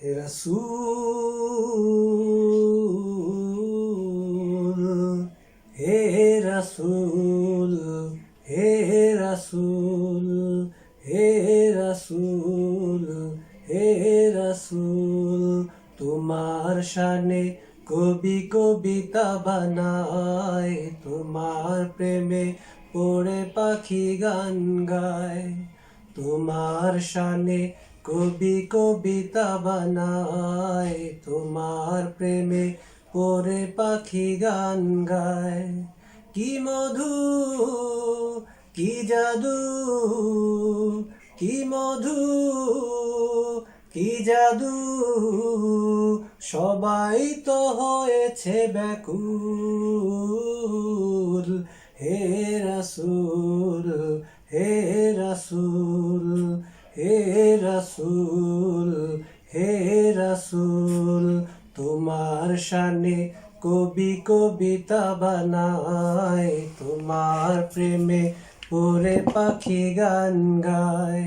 হে রাসূল হে রাসূল হে রাসূল হে রাসূল হে রাসূল, তোমার শানে কবি কবিতা বানায়, তোমার প্রেমে পড়ে পাখি গান গায়, তোমার শানে কবি কবিতা বানায়, তোমার প্রেমে পরে পাখি গান গায়। কি মধু, কি জাদু, কি মধু, কি জাদু, সবাই তো হয়েছে ব্যাকুল। হে রাসূল, হে তোমার শানে কবি কবিতা বানায়, তোমার প্রেমে পড়ে পাখি গান গায়।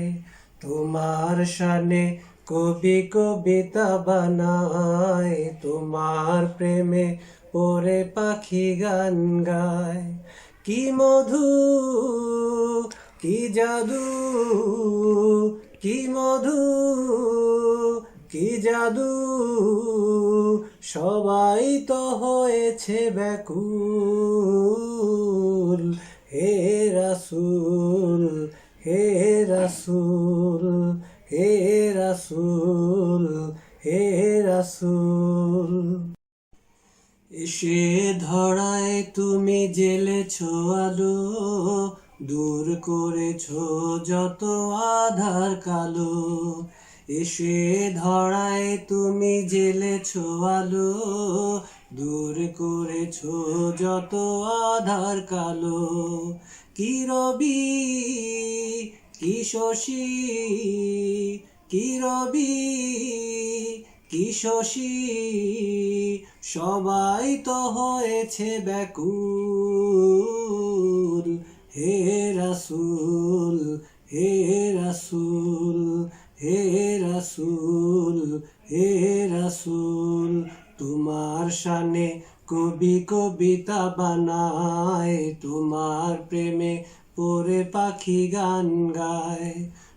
তোমার শানে কবি কবিতা বানায়, তোমার প্রেমে পড়ে পাখি গান গায়। কি মধু, কি জাদু, কি মধু, কি জাদু সবাই তো হয়েছে ব্যাকুল। হে রাসূল হে রাসূল হে রাসূল হে রাসূল। এসে ধরায় তুমি জেলেছ আলো দূর করেছ যত আধার কালো। এসে ধরায় তুমি জেলেছ আলো, দূর করেছ যত আধার কালো। কি রবি, কি শশী, কি রবি, কি শশী, সবাই তো হয়েছে ব্যাকুল। হে রাসুল হে রাসুল, হে রাসূল, হে রাসূল, তোমার শানে কবি কবিতা বানায়, তোমার প্রেমে পড়ে পাখি গান গায়,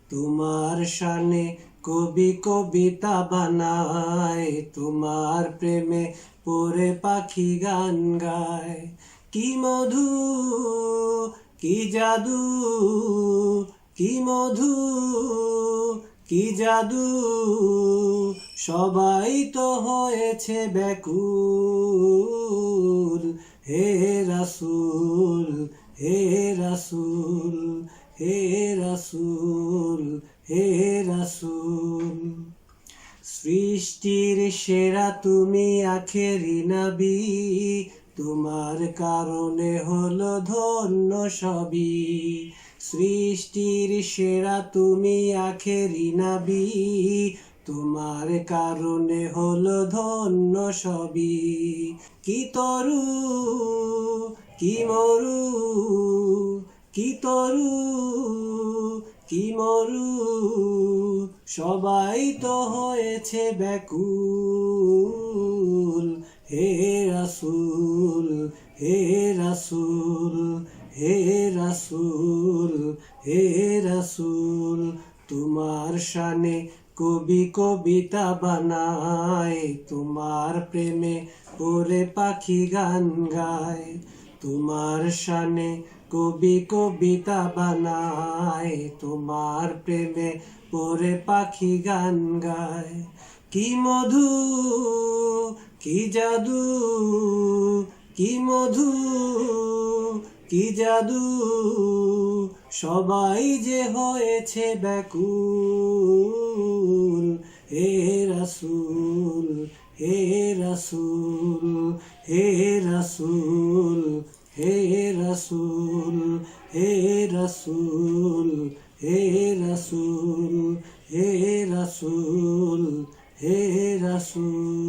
তোমার শানে কবি কবিতা বানায়, তোমার প্রেমে পরে পাখি গান গায়। কি মধু, কি জাদু, কি মধু কি জাদু? সবাই তো হয়েছে ব্যাকুল। হে রাসুল হে রাসুল হে রাসুল হে রাসুল। সৃষ্টির সেরা তুমি আখেরি নাবি। তোমার কারণে হলো ধন্য সবই। সৃষ্টির সেরা তুমি আখেরি নবী। তোমার কারণে হলো ধন্য সবই। কি তরু, কি মরু, কি তরু, কি মরু, সবাই তো হয়েছে ব্যাকুল। হে রাসূল হে রাসূল হে রাসূল হে রাসূল, তোমার শানে কবি কবিতা বানায়, তোমার প্রেমে পড়ে পাখি গান গায়, তোমার শানে কবি কবিতা বানায়, তোমার প্রেমে পড়ে পাখি গান গায়। কি মধু, কি জাদু, কি মধু কি জাদু? সবাই যে হয়েছে ব্যাকুল। হে রাসূল হে রাসূল হে রাসূল হে রাসূল হে রাসূল হে রাসূল হে রাসূল হে রাসূল।